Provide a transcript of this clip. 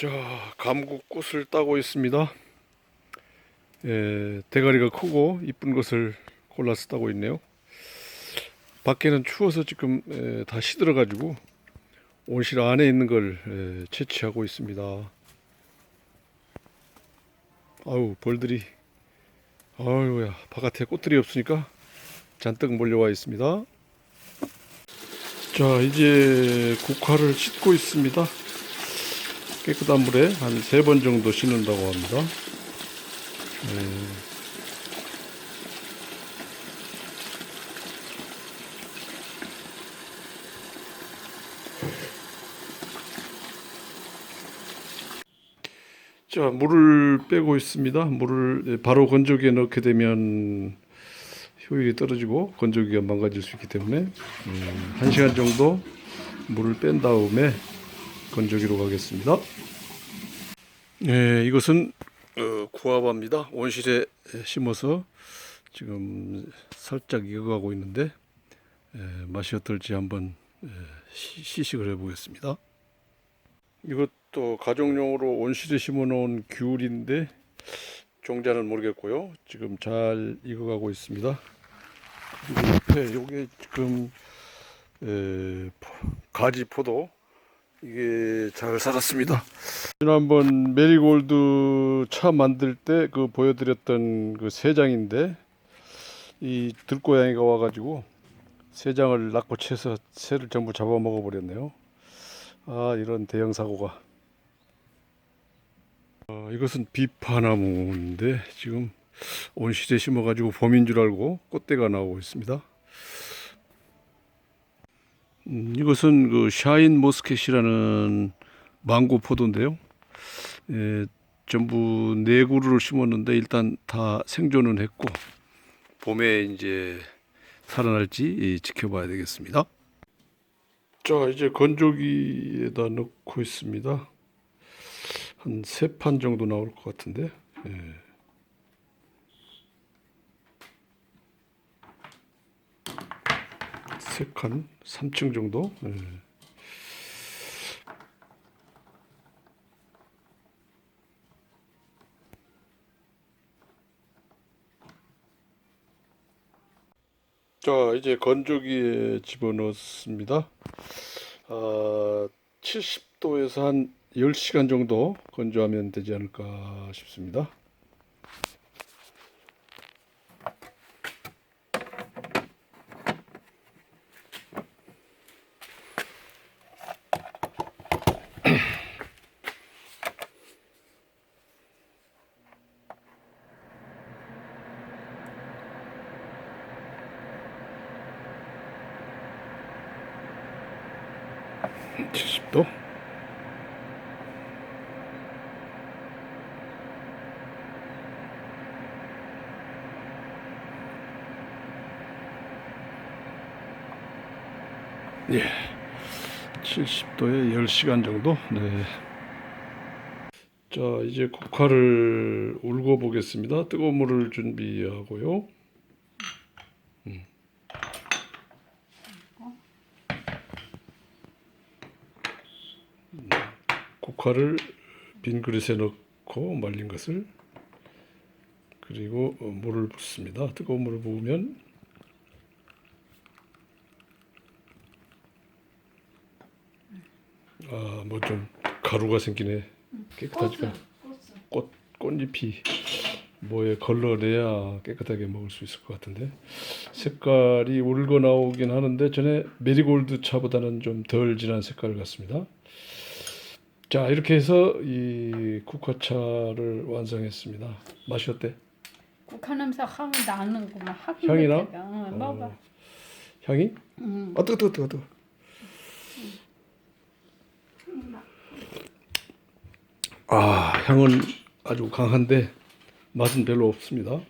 자, 감국꽃을 따고 있습니다. 예, 대가리가 크고 이쁜 것을 골라서 따고 있네요. 밖에는 추워서 지금 에, 다 시들어 가지고 온실 안에 있는 걸 에, 채취하고 있습니다. 아우 벌들이 아유야 바깥에 꽃들이 없으니까 잔뜩 몰려와 있습니다. 자 이제 국화를 씻고 있습니다. 깨끗한 물에 한 세 번 정도 씻는다고 합니다. 네. 자, 물을 빼고 있습니다. 물을 바로 건조기에 넣게 되면 효율이 떨어지고 건조기가 망가질 수 있기 때문에 음, 한 시간 정도 물을 뺀 다음에 건조기로 가겠습니다. 네, 이것은 어, 구아바입니다. 온실에 심어서 지금 살짝 익어가고 있는데 에, 맛이 어떨지 한번 에, 시, 시식을 해보겠습니다. 이것도 가정용으로 온실에 심어놓은 귤인데 종자는 모르겠고요. 지금 잘 익어가고 있습니다. 옆에 요게 지금 가지 포도 이게 잘 살았습니다. 지난번 메리골드 차 만들 때 그 보여드렸던 그 세 장인데 이 들고양이가 와가지고 세 장을 낳고 채서 새를 전부 잡아먹어 버렸네요. 아 이런 대형 사고가. 어, 이것은 비파나무인데 지금 온실에 심어가지고 봄인 줄 알고 꽃대가 나오고 있습니다. 음, 이것은 그 샤인 모스켓이라는 망고 포도인데요. 예, 전부 네 그루를 심었는데 일단 다 생존은 했고 봄에 이제 살아날지 예, 지켜봐야 되겠습니다. 자 이제 건조기에다 넣고 있습니다. 한 세 판 정도 나올 것 같은데. 예. 세 칸, 3층 정도. 예. 자, 이제 건조기에 집어넣습니다. 아, 70도에서 한 10시간 정도 건조하면 되지 않을까 싶습니다. 칠십 도 예. 70도에 10시간 정도. 네. 자, 이제 국화를 울고 보겠습니다. 뜨거운 물을 준비하고요. 음. 음, 국화를 빈 그릇에 넣고 말린 것을 그리고 어, 물을 붓습니다. 뜨거운 물을 부으면 아, 뭐 좀 가루가 생기네. 깨끗하지가 꽃 꽃잎이 뭐에 걸러내야 깨끗하게 먹을 수 있을 것 같은데 색깔이 울고 나오긴 하는데 전에 메리골드 차보다는 좀 덜 진한 색깔 같습니다. 자 이렇게 해서 이 국화차를 완성했습니다. 맛이 어때? 국화 냄새 하면 나는구만. 확 향이 나? 응, 먹어. 어, 향이? 응. 아 뜨거 뜨거 뜨거 뜨거. 아 향은 아주 강한데 맛은 별로 없습니다.